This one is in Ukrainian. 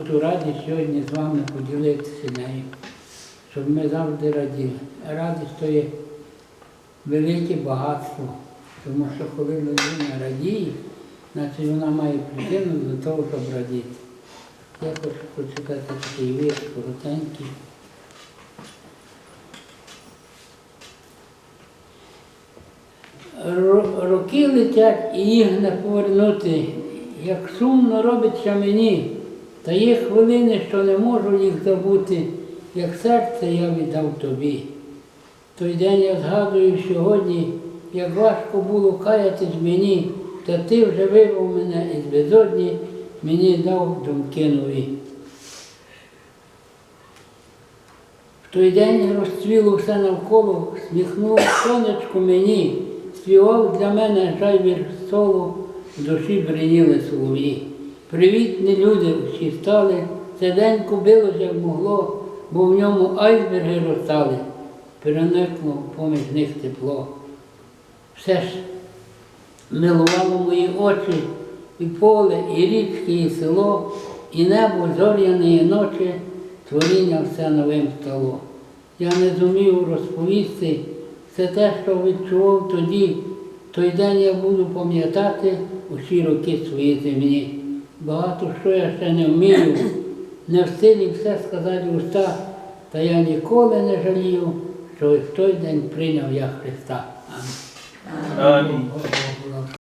Буду радий сьогодні з вами поділитися нею, щоб ми завжди раділи. Радість то є велике багатство, тому що коли людина радіє, значить вона має причину до того, щоб радіти. Я хочу прочитати такий вірш коротенький. Роки летять і їх не повернути, як сумно робиться мені, та є хвилини, що не можу їх забути, як серце я віддав тобі. Той день я згадую сьогодні, як важко було каятись мені, та ти вже вирвав мене із безодні, мені дав думки нові. В той день розцвіло все навколо, сміхнуло сонечко мені, співав для мене жайвір соло, в душі бриніли солов'ї. Привітні люди всі стали, це день кубилось, як могло, бо в ньому айсберги розтали, переникло поміж них тепло. Все ж милувало мої очі, і поле, і річки, і село, і небо зоряної ночі, творіння все новим стало. Я не зумів розповісти все те, що відчував тоді. Той день я буду пам'ятати усі роки своєї землі. Багато що я ще не вмію, не в силі все сказати в уста, та я ніколи не жалію, що в той день прийняв я Христа. Амінь. Амінь.